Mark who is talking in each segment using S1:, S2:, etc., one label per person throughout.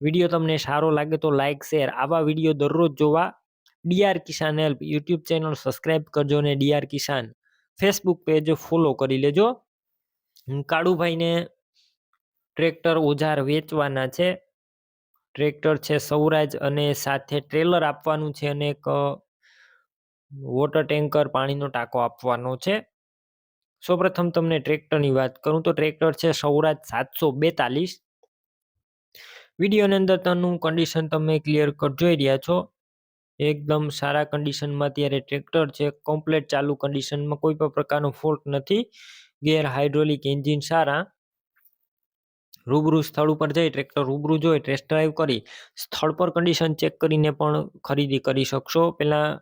S1: Video તમને સારો લાગે તો લાઇક શેર આવા વીડિયો દરરોજ જોવા DR Kisan help YouTube channel subscribe કરજો અને DR Kisan Facebook page follow કરી લેજો. કાળુભાઈને ટ્રેક્ટર ઓજાર વેચવાના છે. ટ્રેક્ટર છે સૌરાજ અને સાથે ટ્રેલર આપવાનું છે અને એક વોટર ટેન્કર પાણીનો ટાંકો આપવાનો છે. સૌપ્રથમ તમને ટ્રેક્ટરની વાત કરું તો ટ્રેક્ટર છે સૌરાજ સાતસો બેતાલીસ. વિડીયોની અંદર તનું કન્ડિશન તમે ક્લિયર કટ જોઈ રહ્યા છો. એકદમ સારા કન્ડિશનમાં અત્યારે ટ્રેક્ટર છે કમ્પ્લેટ ચાલુ કન્ડિશનમાં કોઈ પણ પ્રકારનો ફોલ્ટ નથી. ગેર હાઇડ્રોલિક એન્જિન સારા. રૂબરૂ સ્થળ ઉપર જઈ ટ્રેક્ટર રૂબરૂ જોઈ ટેસ્ટ ડ્રાઈવ કરી, સ્થળ પર કન્ડિશન ચેક કરીને પણ ખરીદી કરી શકશો. પહેલાં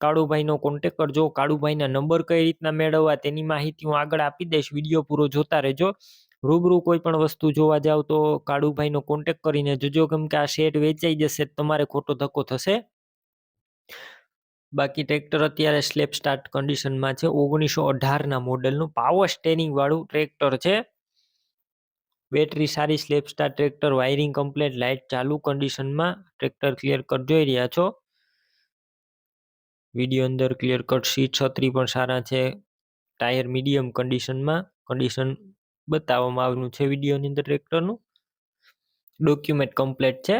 S1: કાળુભાઈનો કોન્ટેક કરજો. કાળુભાઈના નંબર કઈ રીતના મેળવવા તેની માહિતી હું આગળ આપી દઈશ. વીડિયો પૂરો જોતા રહેજો. રૂબરૂ કોઈ પણ વસ્તુ જોવા જાવ તો કાળુભાઈનો કોન્ટેક કરીને જોજો કેમ કે આ શેડ વેચાઈ જશે તમારે ખોટો ધક્કો થશે. બાકી ટ્રેક્ટર અત્યારે સ્લેપ સ્ટાર્ટ કન્ડિશનમાં છે. ઓગણીસો અઢારના મોડેલનું પાવર સ્ટેરિંગ વાળું ટ્રેક્ટર છે. બેટરી સારી self starter tractor wiring complete light ચાલુ કન્ડિશનમાં ટ્રેક્ટર ક્લિયર કટ જોઈ રહ્યા છો. વીડિયો અંદર ક્લિયર કટ સીટ છત્રી પણ સારા છે. ટાયર મીડિયમ કન્ડિશનમાં કન્ડિશન બતાવવામાં આવ્યું છે વિડીયોની અંદર ટ્રેક્ટરનું. ડોક્યુમેન્ટ કમ્પ્લેટ છે.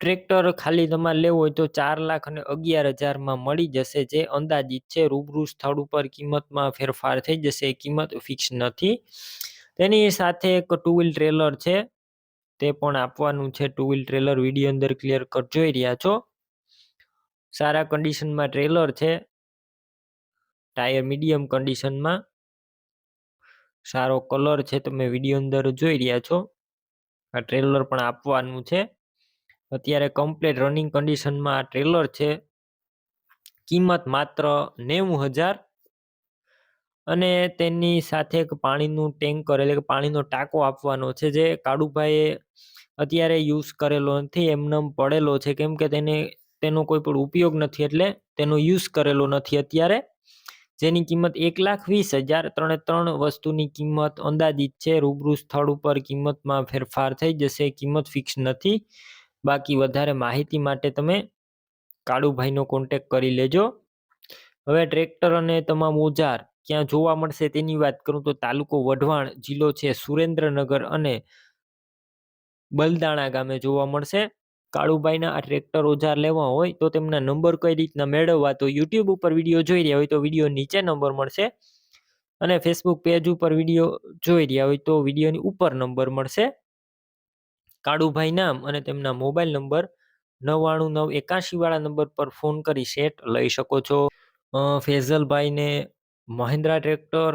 S1: ટ્રેક્ટર ખાલી તમારે લેવું હોય તો ચાર લાખ અને અગિયાર હજારમાં મળી જશે જે અંદાજિત છે રૂબરૂ સ્થળ ઉપર કિંમતમાં ફેરફાર થઈ જશે. કિંમત ફિક્સ નથી. તેની સાથે એક ટુ વ્હીલ ટ્રેલર છે. તે પણ આપવાનું છે. ટુ વ્હીલ ટ્રેલર વીડિયો અંદર ક્લિયર કટ જોઈ રહ્યા છો. સારા કન્ડિશનમાં ટ્રેલર છે. ટાયર મીડિયમ કન્ડિશનમાં સારો કલર છે તમે વીડિયો અંદર જોઈ રહ્યા છો. આ ટ્રેલર પણ આપવાનું છે. અત્યારે કમ્પ્લીટ રનિંગ કન્ડિશનમાં આ ટ્રેલર છે. કિંમત માત્ર નેવું હજાર અને તેની સાથે એક પાણીનું ટેન્કર એટલે કે પાણીનો ટાંકો આપવાનો છે જે કાળુભાઈએ અત્યારે યુઝ કરેલો નથી, એમનેમ પડેલો છે. કેમ કે તેને, તેનો કોઈ પણ ઉપયોગ નથી એટલે તેનો યુઝ કરેલો નથી અત્યારે. જેની કિંમત એક લાખ વીસ હજાર ત્રણે ત્રણ વસ્તુની કિંમત અંદાજિત છે. રૂબરૂ સ્થળ ઉપર કિંમતમાં ફેરફાર થઈ જશે. કિંમત ફિક્સ નથી. બાકી વધારે માહિતી માટે તમે કાળુભાઈનો કોન્ટેક કરી લેજો. હવે ટ્રેક્ટર અને તમામ ઓજાર ક્યાં જોવા મળશે તેની વાત કરું તો તાલુકો વઢવાણ જિલ્લો છે સુરેન્દ્રનગર અને બલદાણા ગામે જોવા મળશે. કાળુભાઈના આ ટ્રેક્ટર ઓજાર લેવા હોય તો તેમના નંબર કઈ રીતના મેળવવા? તો યુટ્યુબ ઉપર વીડિયો જોઈ રહ્યા હોય તો વીડિયો નીચે નંબર મળશે અને ફેસબુક પેજ ઉપર વીડિયો જોઈ રહ્યા હોય તો વિડીયોની ઉપર નંબર મળશે. કાળુભાઈ નામ અને તેમના મોબાઈલ નંબર નવ્વાણું નવ એકાશી વાળા નંબર પર ફોન કરી સેટ લઈ શકો છો. ફેઝલભાઈને Mahindra tractor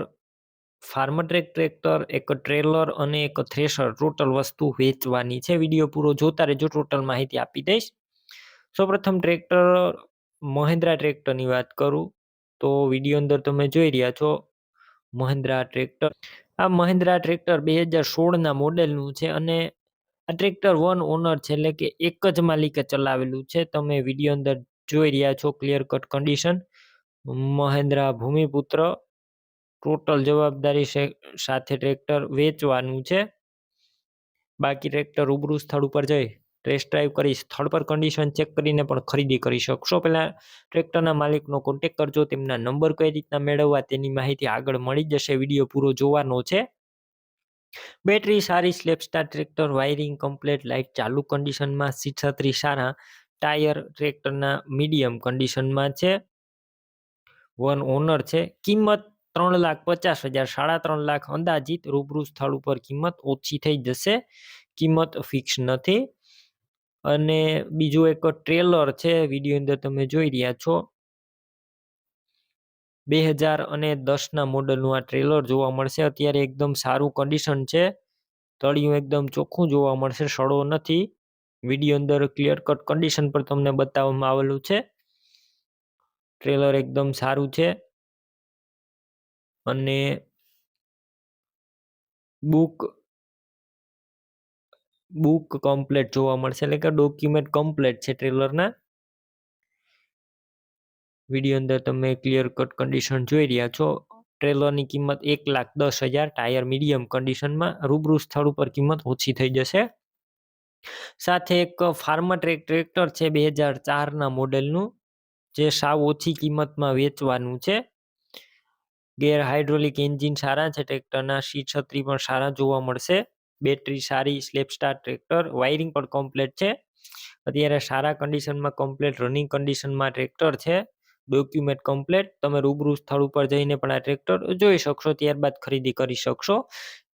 S1: Farmtrac tractor, એક ટ્રેલર અને એક થ્રેશર ટોટલ વસ્તુ વેચવાની છે. વીડિયો પૂરો જોતા રહેજો, ટોટલ માહિતી આપી દઈશ. સૌપ્રથમ ટ્રેક્ટર, મહિન્દ્રા ટ્રેક્ટરની વાત કરું તો વીડિયો અંદર તમે જોઈ રહ્યા છો, મહિન્દ્રા ટ્રેક્ટર. આ મહિન્દ્રા ટ્રેક્ટર બે હજાર સોળના મોડેલનું છે અને આ ટ્રેક્ટર વન ઓનર છે એટલે કે એક જ માલિકે ચલાવેલું છે. તમે વીડિયો અંદર જોઈ રહ્યા છો, clear cut condition. Mahindra Bhoomiputra total જવાબદારી સાથે ટ્રેક્ટર વેચવાનું છે. બાકી ટ્રેક્ટર રૂબરૂ સ્થળ ઉપર જઈ ટેસ્ટ ડ્રાઈવ કરી, સ્થળ પર કન્ડિશન ચેક કરીને પણ ખરીદી કરી શકશો. પહેલાં ટ્રેક્ટરના માલિકનો કોન્ટેક કરજો, તેમના નંબર કઈ રીતના મેળવવા તેની માહિતી આગળ મળી જશે. વીડિયો પૂરો જોવાનો છે. બેટરી સારી self starter tractor wiring complete light ચાલુ કન્ડિશનમાં છત્રી સારા ટાયર ટ્રેક્ટરના મીડિયમ કન્ડિશનમાં છે. વન ઓનર છે. કિંમત ત્રણ લાખ પચાસ હજાર, સાડા ત્રણ લાખ અંદાજિત રૂબરૂ સ્થળ ઉપર કિંમત ઓછી થઈ જશે. કિંમત ફિક્સ નથી. અને બીજું એક ટ્રેલર છે, વીડિયો અંદર તમે જોઈ રહ્યા છો. બે હજાર અને દસના મોડલનું આ ટ્રેલર જોવા મળશે. અત્યારે એકદમ સારું કન્ડિશન છે. તળિયું એકદમ ચોખ્ખું જોવા મળશે, સડો નથી. વીડિયો અંદર ક્લિયર કટ કન્ડિશન પર તમને બતાવવામાં આવેલું છે. ટ્રેલર એકદમ સારું છે. અને બુક બુક કમ્પ્લેટ જોવા મળશે. એટલે કે ડોક્યુમેન્ટ કમ્પ્લેટ છે ટ્રેલરના વીડિયો અંદર તમે ક્લિયર કટ કન્ડિશન જોઈ રહ્યા છો. ટ્રેલરની કિંમત એક લાખ દસ હજાર. ટાયર મીડિયમ કન્ડિશનમાં રૂબરૂ સ્થળ ઉપર કિંમત ઓછી થઈ જશે. સાથે એક ફાર્મા ટ્રેક ટ્રેક્ટર છે બે હજાર ચારના મોડેલનું જે સાવ ઓછી કિંમતમાં વેચવાનું છે. ગેર હાઇડ્રોલિક એન્જિન સારા છે, ટ્રેક્ટરના સી છત્રી પણ સારા જોવા મળશે. બેટરી સારી સ્લેપ સ્ટાર ટ્રેક્ટર, વાયરિંગ પણ કમ્પ્લેટ છે. અત્યારે સારા કન્ડિશનમાં કમ્પ્લેટ રનિંગ કન્ડિશનમાં ટ્રેક્ટર છે. ડોક્યુમેન્ટ કમ્પ્લેટ, તમે રૂબરૂ સ્થળ ઉપર જઈને પણ આ ટ્રેક્ટર જોઈ શકશો, ત્યારબાદ ખરીદી કરી શકશો.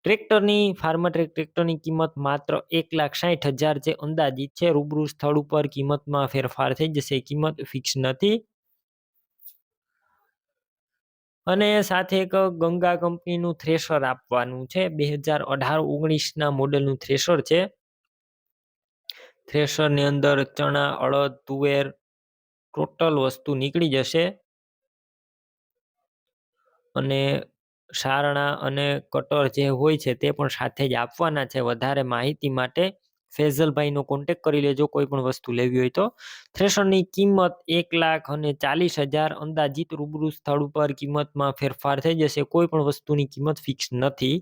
S1: ટ્રેક્ટરની ફાર્મટ્રેક ટ્રેક્ટરની કિંમત માત્ર એક લાખ સાઠ હજાર જે અંદાજિત છે. રૂબરૂ સ્થળ ઉપર કિંમતમાં ફેરફાર થઈ જશે, કિંમત ફિક્સ નથી. અને સાથે એક ગંગા કંપનીનું થ્રેશર આપવાનું છે. બે હજાર અઢાર ઓગણીસના મોડેલનું થ્રેશર છે. થ્રેશરની અંદર ચણા, અડદ, તુવેર ટોટલ વસ્તુ નીકળી જશે. અને સારણા અને કટર જે હોય છે તે પણ સાથે જ આપવાના છે. વધારે માહિતી માટે ફેઝલભાઈનો કોન્ટેક કરી લેજો, કોઈ પણ વસ્તુ લેવી હોય તો. થ્રેશરની કિંમત એક લાખ અને ચાલીસ હજાર અંદાજિત રૂબરૂ સ્થળ ઉપર કિંમતમાં ફેરફાર થઈ જશે, કોઈ પણ વસ્તુની કિંમત ફિક્સ નથી.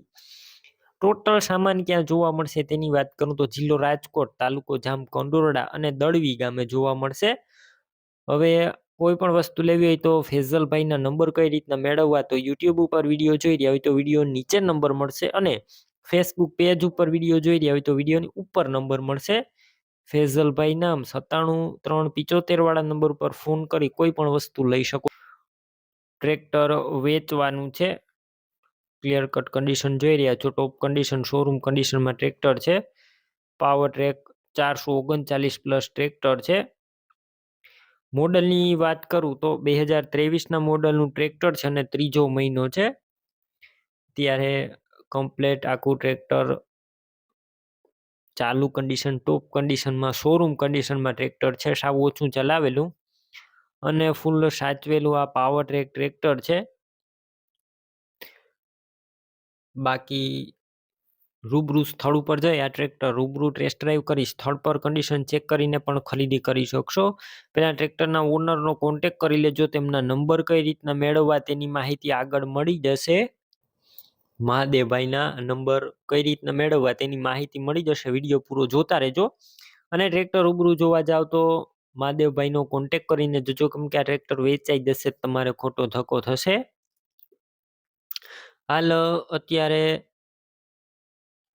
S1: ટોટલ સામાન ક્યાં જોવા મળશે તેની વાત કરું તો જિલ્લો રાજકોટ, તાલુકો જામ કંડોરડા અને દળવી ગામે જોવા મળશે. હવે કોઈ પણ વસ્તુ લેવી હોય તો ફેઝલભાઈના નંબર કઈ રીતના મેળવવા તો યુટ્યુબ ઉપર વીડિયો જોઈ રહ્યા હોય તો વીડિયો નીચે નંબર મળશે અને ફેસબુક પેજ ઉપર વીડિયો જોઈ રહ્યા હોય તો વિડીયોની ઉપર નંબર મળશે. ફેઝલભાઈ નામ સત્તાણું ત્રણ પિચોતેર વાળા નંબર ઉપર ફોન કરી કોઈ પણ વસ્તુ લઈ શકો. ટ્રેક્ટર વેચવાનું છે. ક્લિયર કટ કન્ડિશન જોઈ રહ્યા છો. ટોપ કન્ડિશન શોરૂમ કન્ડિશનમાં ટ્રેક્ટર છે. પાવર ટ્રેક ચારસો ઓગણચાલીસ પ્લસ ટ્રેક્ટર છે. મોડલની વાત કરું તો બે હજાર ત્રેવીસના મોડલનું ટ્રેક્ટર છે અને ત્રીજો મહિનો છે. ત્યારે કમ્પ્લેટ આખું ટ્રેક્ટર ચાલુ કન્ડિશન ટોપ કન્ડિશનમાં શોરૂમ કન્ડિશનમાં ટ્રેક્ટર છે, સાવ ઓછું ચલાવેલું. અને ફૂલ સાચવેલું આ પાવર ટ્રેક ટ્રેક્ટર છે. બાકી રૂબરૂ સ્થળ ઉપર જઈ આ ટ્રેક્ટર રૂબરૂ ટેસ્ટ ડ્રાઈવ કરી, સ્થળ પર કન્ડિશન ચેક કરીને પણ ખરીદી કરી શકશો. પહેલાં ટ્રેક્ટરના ઓનરનો કોન્ટેક કરી લેજો, તેમના નંબર કઈ રીતના મેળવવા તેની માહિતી આગળ મળી જશે. મહાદેવભાઈના નંબર કઈ રીતના મેળવવા તેની માહિતી મળી જશે, વીડિયો પૂરો જોતા રહેજો. અને ટ્રેક્ટર રૂબરૂ જોવા જાવ તો મહાદેવભાઈનો કોન્ટેક કરીને જજો, કેમ કે આ ટ્રેક્ટર વેચાઈ જશે, તમારે ખોટો ધક્કો થશે. હાલ, અત્યારે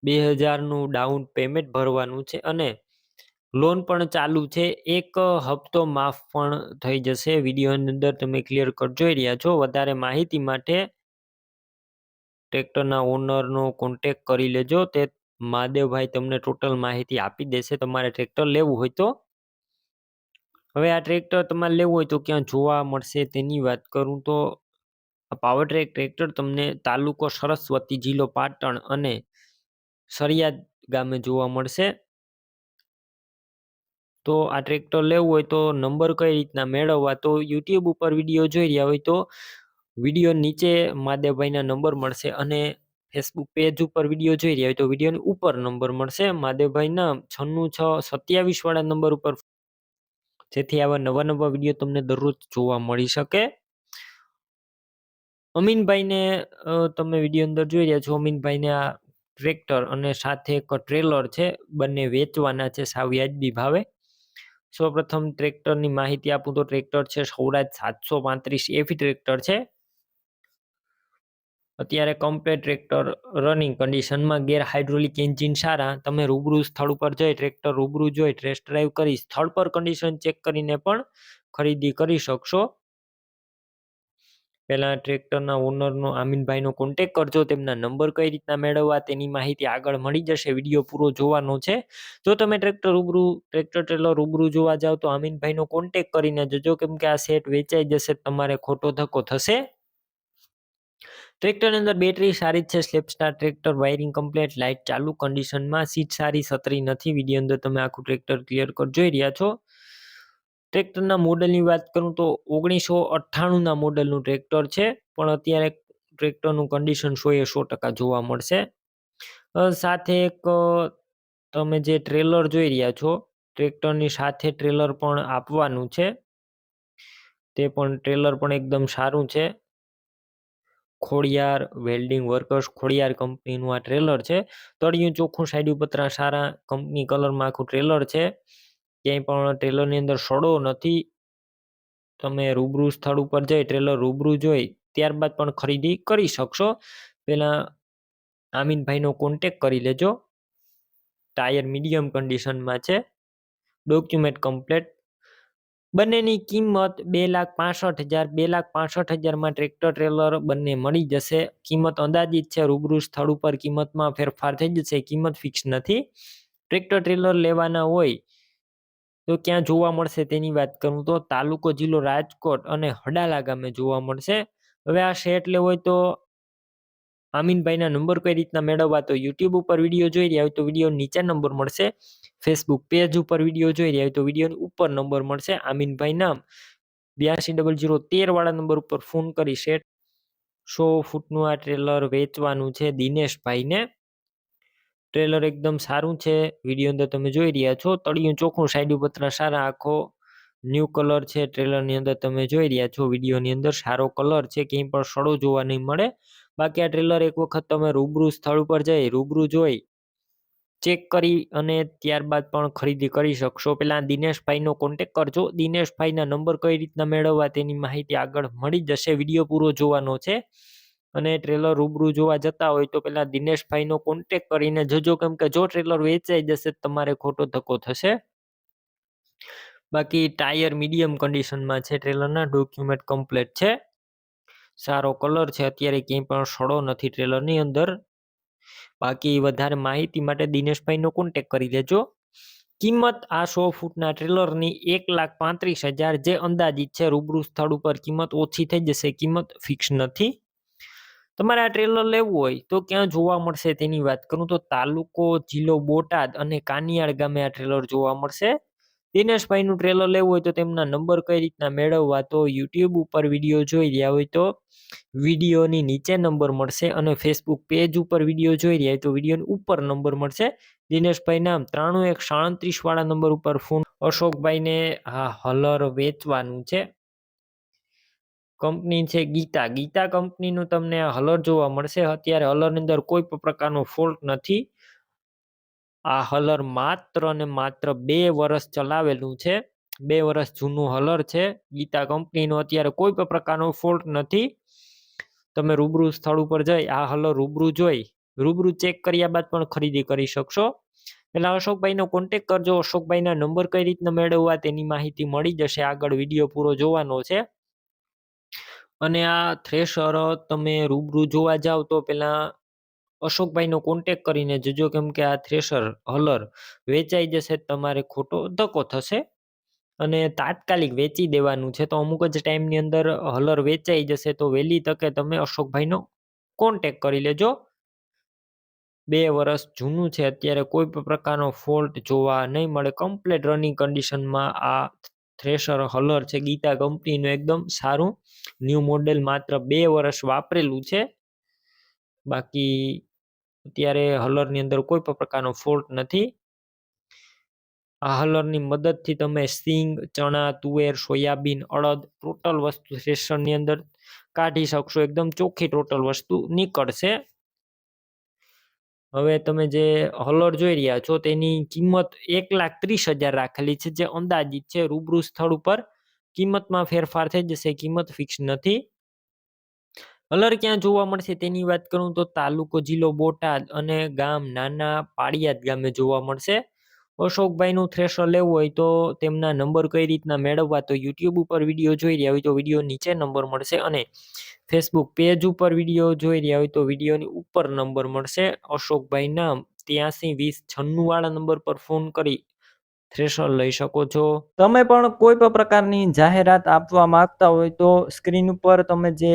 S1: બે હજારનું ડાઉન પેમેન્ટ ભરવાનું છે અને લોન પણ ચાલુ છે. એક હપ્તો માફ પણ થઈ જશે. વિડીયોની અંદર તમે ક્લિયર કટ જોઈ રહ્યા છો. વધારે માહિતી માટે ટ્રેક્ટરના ઓનરનો કોન્ટેક કરી લેજો. તે મહાદેવભાઈ તમને ટોટલ માહિતી આપી દેશે. તમારે ટ્રેક્ટર લેવું હોય તો. હવે આ ટ્રેક્ટર તમારે લેવું હોય તો ક્યાં જોવા મળશે તેની વાત કરું તો. પાવર ટ્રેક ટ્રેક્ટર તમને તાલુકો સરસ્વતી જિલ્લો પાટણ અને સરિયાદ ગામે જોવા મળશે. તો આ ટ્રેક્ટર લેવું હોય તો નંબર કઈ રીતના મેળવવા તો યુટ્યુબ ઉપર વીડિયો જોઈ રહ્યા હોય તો વીડિયો નીચે મહાદેવભાઈના નંબર મળશે અને ફેસબુક પેજ ઉપર વીડિયો જોઈ રહ્યા હોય તો વિડીયોની ઉપર નંબર મળશે. મહાદેવભાઈના છન્નું છ સત્યાવીસ વાળા નંબર ઉપર. જેથી આવા નવા નવા વીડિયો તમને દરરોજ જોવા મળી શકે. અમીનભાઈને તમે વીડિયો અંદર જોઈ રહ્યા છો. અમીનભાઈને આ ટ્રેક્ટર અને સાથે એક ટ્રેલર છે. બંને વેચવાના છે સાવ વ્યાજબી ભાવે. સૌપ્રથમ ટ્રેક્ટરની માહિતી આપું તો ટ્રેક્ટર છે સૌરાજ સાતસો પાંત્રીસ એફી ટ્રેક્ટર છે. અત્યારે કમ્પેર ટ્રેક્ટર રનિંગ કન્ડિશનમાં ગેર હાઇડ્રોલિક એન્જિન સારા. તમે રૂબરૂ સ્થળ ઉપર જઈ ટ્રેક્ટર રૂબરૂ જોઈ ટેસ્ટ ડ્રાઈવ કરી સ્થળ પર કન્ડિશન ચેક કરીને પણ ખરીદી કરી શકશો. પહેલાં ટ્રેક્ટરના ઓનરનો આમીનભાઈનો કોન્ટેક કરજો, તેમના નંબર કઈ રીતના મેળવવા તેની માહિતી આગળ મળી જશે. વીડિયો પૂરો જોવાનો છે. જો તમે ટ્રેક્ટર રૂબરૂ ટ્રેક્ટર ટ્રેલર રૂબરૂ જોવા જાઓ તો આમીનભાઈનો કોન્ટેક કરીને જજો, કેમ કે આ સેટ વેચાઈ જશે, તમારે ખોટો ધક્કો થશે. ટ્રેક્ટરની અંદર બેટરી સારી છે self starter tractor, wiring complete light ચાલુ કન્ડિશનમાં સીટ સારી, સતરી નથી. વીડિયો અંદર તમે આખું ટ્રેક્ટર ક્લિયર કર, જોઈ રહ્યા છો. ટ્રેક્ટરના મોડલની વાત કરું તો ઓગણીસો અઠ્ઠાણુંના મોડલનું ટ્રેક્ટર છે, પણ અત્યારે ટ્રેક્ટરનું કન્ડિશન એ સો ટકા જોવા મળશે. સાથે એક તમે જે ટ્રેલર જોઈ રહ્યા છો, ટ્રેક્ટરની સાથે ટ્રેલર પણ આપવાનું છે. તે પણ ટ્રેલર પણ એકદમ સારું છે. ખોડિયાર વેલ્ડિંગ વર્કર્સ ખોડિયાર કંપનીનું આ ટ્રેલર છે. તળિયું ચોખ્ખું સાઈડ પતરા સારા કંપની કલરમાં આખું ટ્રેલર છે. ક્યાંય પણ ટ્રેલરની અંદર સડો નથી. તમે રૂબરૂ સ્થળ ઉપર જઈ ટ્રેલર રૂબરૂ જોઈ ત્યારબાદ પણ ખરીદી કરી શકશો. પહેલાં આમીનભાઈનો કોન્ટેક કરી લેજો. ટાયર મીડિયમ કન્ડિશનમાં છે. ડોક્યુમેન્ટ કમ્પ્લેટ બંનેની કિંમત બે લાખ પાસઠ હજાર, બે લાખ પાસઠ હજારમાં ટ્રેક્ટર ટ્રેલર બંને મળી જશે. કિંમત અંદાજિત છે, રૂબરૂ સ્થળ ઉપર કિંમતમાં ફેરફાર થઈ જશે. કિંમત ફિક્સ નથી. ટ્રેક્ટર ટ્રેલર લેવાના હોય તો ક્યાં જોવા મળશે તેની વાત કરું તો તાલુકો જિલ્લો રાજકોટ અને હડાલા ગામે જોવા મળશે. હવે આ શેટ લેવો હોય તો આમીનભાઈના નંબર કઈ રીતના મેળવવા તો યુટ્યુબ ઉપર વીડિયો જોઈ રહ્યા હોય તો વીડિયો નીચે નંબર મળશે. ફેસબુક પેજ ઉપર વીડિયો જોઈ રહ્યા હોય તો વિડીયોની ઉપર નંબર મળશે. આમીનભાઈ નામ. બ્યાસી ડબલ જીરો તેર વાળા નંબર ઉપર ફોન કરી શેઠ. સો ફૂટનું આ ટ્રેલર વેચવાનું છે દિનેશભાઈને ટ્રેલર એકદમ સારું છે. વીડિયો અંદર તમે જોઈ રહ્યા છો. તળિયું ચોખ્ખું, સાઈડ પતરા સારા આખો ન્યૂ કલર છે. ટ્રેલરની અંદર તમે જોઈ રહ્યા છો. વિડીયોની અંદર સારો કલર છે. ક્યાંય પણ સડો જોવા નહીં મળે. બાકી આ ટ્રેલર એક વખત તમે રૂબરૂ સ્થળ ઉપર જઈ, રૂબરૂ જોઈ ચેક કરી અને ત્યારબાદ પણ ખરીદી કરી શકશો. પહેલાં દિનેશભાઈનો કોન્ટેક કરજો. દિનેશભાઈના નંબર કઈ રીતના મેળવવા તેની માહિતી આગળ મળી જશે. વીડિયો પૂરો જોવાનો છે અને ટ્રેલર રૂબરૂ જોવા જતા હોય તો પહેલાં દિનેશભાઈનો કોન્ટેક કરીને જજો. કેમ કે જો ટ્રેલર વેચાઈ જશે તમારે ખોટો ધક્કો થશે. બાકી ટાયર મીડિયમ કન્ડિશનમાં છે ટ્રેલરના ડોક્યુમેન્ટ કમ્પ્લીટ છે. સારો કલર છે. અત્યારે ક્યાંય પણ સડો નથી ટ્રેલરની અંદર. બાકી વધારે માહિતી માટે દિનેશભાઈનો કોન્ટેક કરી લેજો કિંમત આ સો ફૂટના ટ્રેલરની એક લાખ પાંત્રીસ હજાર જે અંદાજિત છે રૂબરૂ સ્થળ ઉપર કિંમત ઓછી થઈ જશે, કિંમત ફિક્સ નથી. તમારે આ ટ્રેલર લેવું હોય તો ક્યાં જોવા મળશે તેની વાત કરું તો તાલુકો, જિલ્લો બોટાદ અને કાનિયાળ ગામે આ ટ્રેલર જોવા મળશે. દિનેશભાઈનું ટ્રેલર લેવું હોય તો તેમના નંબર કઈ રીતના મેળવવા તો યુટ્યુબ ઉપર વીડિયો જોઈ રહ્યા હોય તો વિડીયોની નીચે નંબર મળશે અને ફેસબુક પેજ ઉપર વીડિયો જોઈ રહ્યા હોય તો વિડીયોની ઉપર નંબર મળશે. દિનેશભાઈ નામ ત્રાણું એક સાડત્રીસ વાળા નંબર ઉપર ફોન અશોકભાઈને આ હલર વેચવાનું છે. કંપની છે ગીતા. ગીતા કંપનીનું તમને હલર જોવા મળશે. અત્યારે હલરની અંદર કોઈ પણ પ્રકારનો ફોલ્ટ નથી. આ હલર માત્ર ને માત્ર બે વર્ષ ચલાવેલું છે. બે વર્ષ જૂનું હલર છે. ગીતા કંપનીનું અત્યારે કોઈ પણ પ્રકારનો ફોલ્ટ નથી. તમે રૂબરૂ સ્થળ ઉપર જઈ આ હલર રૂબરૂ જોઈ. રૂબરૂ ચેક કર્યા બાદ પણ ખરીદી કરી શકશો. એટલે અશોકભાઈનો કોન્ટેક કરજો. અશોકભાઈના નંબર કઈ રીતના મેળવવા તેની માહિતી મળી જશે. આગળ વીડિયો પૂરો જોવાનો છે. અને આ થ્રેશર તમે રૂબરૂ જોવા જાવ તો પેલા અશોકભાઈનો કોન્ટેક કરીને જજો કેમ કે આ થ્રેશર, હલર વેચાઈ જશે, તમારે ખોટો ધક્કો થશે. અને તાત્કાલિક વેચી દેવાનું છે. તો અમુક જ ટાઈમની અંદર હલર વેચાઈ જશે, તો વહેલી તકે તમે અશોકભાઈનો કોન્ટેક કરી લેજો. બે વર્ષ જૂનું છે. અત્યારે કોઈ પણ પ્રકારનો ફોલ્ટ જોવા નહીં મળે. કમ્પ્લેટ રનિંગ કન્ડિશનમાં આ થ્રેશર, હલર છે. ગીતા કંપનીનું એકદમ સારું ન્યૂ મોડેલ માત્ર બે વર્ષ વાપરેલું છે. બાકી અત્યારે હલરની અંદર કોઈ પણ પ્રકારનો ફોલ્ટ નથી. આ હલરની મદદથી તમે સિંગ, ચણા, તુવેર, સોયાબીન, અડદ, ટોટલ વસ્તુ થ્રેશરની અંદર કાઢી શકશો. એકદમ ચોખ્ખી ટોટલ વસ્તુ નીકળશે. હવે તમે જે હલર જોઈ રહ્યા છો તેની કિંમત એક લાખ ત્રીસ હજાર રાખેલી છે, જે અંદાજિત છે રૂબરૂ સ્થળ ઉપર કિંમતમાં ફેરફાર થઈ જશે. કિંમત ફિક્સ નથી. હલર ક્યાં જોવા મળશે તેની વાત કરું તો તાલુકો જિલ્લો બોટાદ અને ગામ નાના પાળિયાદ ગામે જોવા મળશે. અશોકભાઈનું થ્રેશર લેવું હોય તો તેમના નંબર કઈ રીતના મેળવવા તો યુટ્યુબ ઉપર વીડિયો જોઈ રહ્યા હોય તો વીડિયો નીચે નંબર મળશે અને ફેસબુક પેજ ઉપર વીડિયો જોઈ રહ્યા હોય તો વિડીયોની ઉપર નંબર મળશે. અશોકભાઈના ત્યાંસી વીસ છન્નું વાળા નંબર પર ફોન કરી થ્રેશર લઈ શકો છો. તમે પણ કોઈ પણ પ્રકારની જાહેરાત આપવા માંગતા હોય તો સ્ક્રીન ઉપર તમે જે